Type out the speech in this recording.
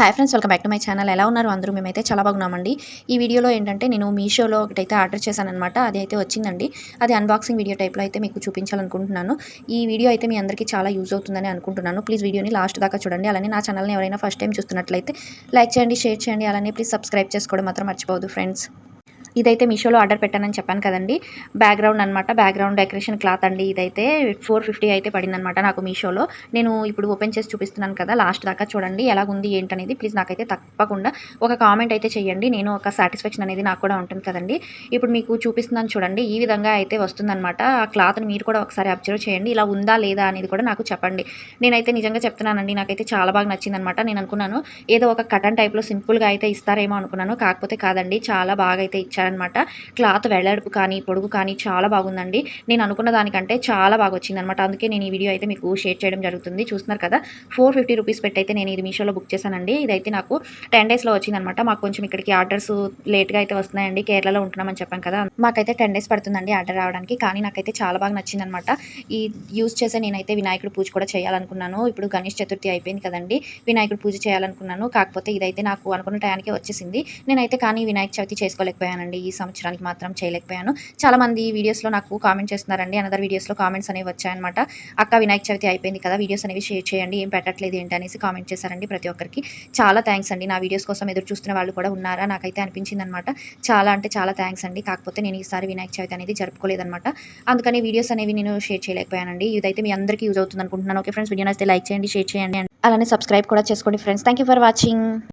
Hi friends welcome back to my channel ఎలా ఉన్నారు అందరూ? మేమైతే చాలా బాగున్నామండి. ఈ వీడియోలో ఏంటంటే నేను మీషోలో ఒకటైతే ఆర్డర్ చేశాను అనమాట అది అయితే వచ్చిందండి. అది అన్బాక్సింగ్ వీడియో టైప్లో అయితే మీకు చూపించాలనుకుంటున్నాను. ఈ వీడియో అయితే మీ అందరికీ చాలా యూజ్ అవుతుందని అనుకుంటున్నాను. ప్లీజ్ వీడియోని లాస్ట్ దాకా చూడండి. అలానే నా ఛానల్ని ఎవరైనా ఫస్ట్ టైం చూస్తున్నట్లయితే లైక్ చేయండి షేర్ చేయండి. అలానే ప్లీజ్ సబ్స్క్రైబ్ చేసుకోవడం మాత్రం మర్చిపోవద్దు ఫ్రెండ్స్ ఇదైతే మీషోలో ఆర్డర్ పెట్టానని చెప్పాను కదండి. బ్యాక్గ్రౌండ్ అనమాట బ్యాక్గ్రౌండ్ డెకరేషన్ క్లాత్ అండి ఇదైతే. ఫోర్ ఫిఫ్టీ అయితే పడిందనమాట నాకు మీషోలో. నేను ఇప్పుడు ఓపెన్ చేసి చూపిస్తున్నాను కదా లాస్ట్ దాకా చూడండి ఎలాగుంది ఏంటనేది. ప్లీజ్ నాకైతే తప్పకుండా ఒక కామెంట్ అయితే చేయండి నేను ఒక సాటిస్ఫాక్షన్ అనేది నాకు కూడా ఉంటుంది కదండి. ఇప్పుడు మీకు చూపిస్తున్నాను చూడండి. ఈ విధంగా అయితే వస్తుందన్నమాట. ఆ క్లాత్ని మీరు కూడా ఒకసారి అబ్జర్వ్ చేయండి. ఇలా ఉందా లేదా అనేది కూడా నాకు చెప్పండి. నేనైతే నిజంగా చెప్తున్నానండి. నాకైతే చాలా బాగా నచ్చిందనమాట నేను అనుకున్నాను ఏదో ఒక కటన్ టైప్లో సింపుల్గా అయితే ఇస్తారేమో అనుకున్నాను. కాకపోతే కాదండి చాలా బాగా అయితే ఇచ్చారనమాట క్లాత్ వెడల్పు కానీ పొడుగు కానీ చాలా బాగుందండి. నేను అనుకున్న దానికంటే చాలా బాగా వచ్చిందనమాట అందుకే నేను ఈ వీడియో అయితే మీకు షేర్ చేయడం జరుగుతుంది. చూస్తున్నారు కదా ఫోర్ ఫిఫ్టీ రూపీస్ పెట్టి అయితే నేను ఇది మీషోలో బుక్ చేశానండి. ఇదైతే నాకు టెన్ డేస్లో వచ్చిందనమాట. మాకు కొంచెం ఇక్కడికి ఆర్డర్స్ లేట్గా అయితే వస్తున్నాయండి. కేరళలో ఉంటున్నామని చెప్పాను కదా మాకైతే టెన్ డేస్ పడుతుందండి ఆర్డర్ రావడానికి. కానీ నాకైతే చాలా బాగా నచ్చిందనమాట. ఈ యూజ్ చేసే నేనైతే వినాయకుడు పూజ కూడా చేయాలనుకున్నాను. ఇప్పుడు గణేష్ చతుర్థి అయిపోయింది కదండి వినాయకుడు పూజ చేయాలనుకున్నాను. కాకపోతే ఇదైతే నాకు అనుకున్న టయానికి వచ్చేసింది. నేనైతే కానీ వినాయక చవితి చేసుకోలేకపోయానండి. ఈ సంవత్సరానికి మాత్రం చేయలేకపోయాను. చాలా మంది వీడియోస్లో నాకు కామెంట్ చేస్తున్నారండి అనదర్ వీడియోస్లో కామెంట్స్ అనేవి వచ్చాయన్నమాట. అక్క వినాయక చవితి అయిపోయింది కదా వీడియోస్ అనేవి షేర్ చేయండి ఏం పెట్టట్లేదు ఏంటి అనేసి కామెంట్ చేశారండి ప్రతి ఒక్కరికి. చాలా థ్యాంక్స్ అండి నా వీడియోస్ కోసం ఎదురు చూస్తున్న వాళ్ళు కూడా ఉన్నారా? నాకైతే అనిపించింది అనమాట చాలా అంటే చాలా థ్యాంక్స్ అండి కాకపోతే నేను ఈసారి వినాయక చవితి అనేది జరుపుకోలేదన్నమాట. అందుకని వీడియోస్ అనేవి నేను షేర్ చేయలేకపోయానండి. ఇదైతే మీ అందరికీ యూజ్ అవుతుంది అనుకుంటున్నాను ఓకే ఫ్రెండ్స్ వీడియో నచ్చితే లైక్ చేయండి షేర్ చేయండి. అలానే సబ్స్క్రైబ్ కూడా చేసుకోండి ఫ్రెండ్స్ థ్యాంక్ ఫర్ వాచింగ్